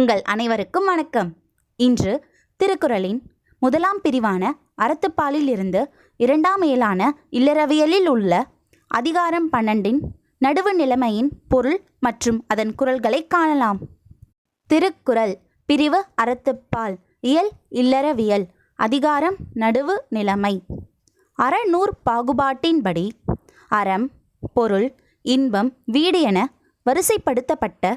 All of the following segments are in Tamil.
உங்கள் அனைவருக்கும் வணக்கம். இன்று திருக்குறளின் முதலாம் பிரிவான அறத்துப்பாலில் இருந்து இரண்டாம் இயலான இல்லறவியலில் உள்ள அதிகாரம் பன்னெண்டின் நடுவு நிலைமையின் பொருள் மற்றும் அதன் குரல்களை காணலாம். திருக்குறள் பிரிவு அறத்துப்பால் இயல் இல்லறவியல் அதிகாரம் நடுவு நிலைமை. அறநூற் பாகுபாட்டின்படி அறம் பொருள் இன்பம் வீடு என வரிசைப்படுத்தப்பட்ட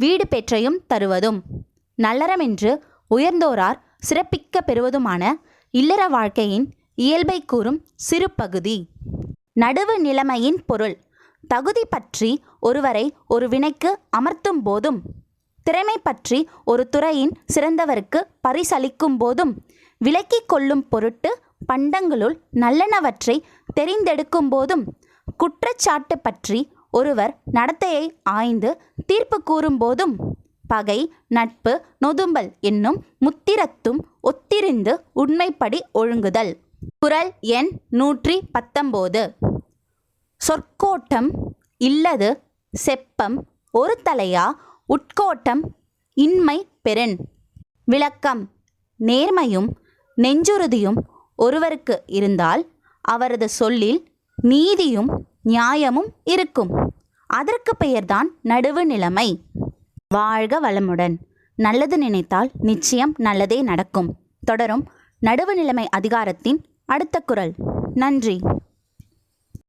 வீடு பெற்றையும் தருவதும். நல்லறமென்று உயர்ந்தோரார் சிறப்பிக்க பெறுவதுமான இல்லற வாழ்க்கையின் இயல்பை கூறும் சிறு பகுதி நடுவு நிலைமையின் பொருள். தகுதி பற்றி ஒருவரை ஒரு வினைக்கு அமர்த்தும் போதும். திறமை பற்றி ஒரு துறையின் சிறந்தவருக்கு பரிசளிக்கும் போதும். விலக்கிக் கொள்ளும் பொருட்டு பண்டங்களுள் நல்லனவற்றை தெரிந்தெடுக்கும் போதும். குற்றச்சாட்டு பற்றி ஒருவர் நடத்தையை ஆய்ந்து தீர்ப்பு கூறும்போதும் பகை நட்பு நொதும்பல் என்னும் முத்திரத்தும் ஒத்திருந்து உண்மைப்படி ஒழுங்குதல். குரல் எண் நூற்றி பத்தொம்போது சொற்கோட்டம் இல்லது செப்பம் ஒரு தலையா உட்கோட்டம் இன்மை பெறன். விளக்கம் நேர்மையும் நெஞ்சுறுதியும் ஒருவருக்கு இருந்தால் அவரது சொல்லில் நீதியும் நியாயமும் இருக்கும். அதற்கு பெயர்தான் நடுவு நிலைமை. வாழ்க வளமுடன். நல்லது நினைத்தால் நிச்சயம் நல்லதே நடக்கும். தொடரும் நடுவு நிலைமை அதிகாரத்தின் அடுத்த குரல். நன்றி.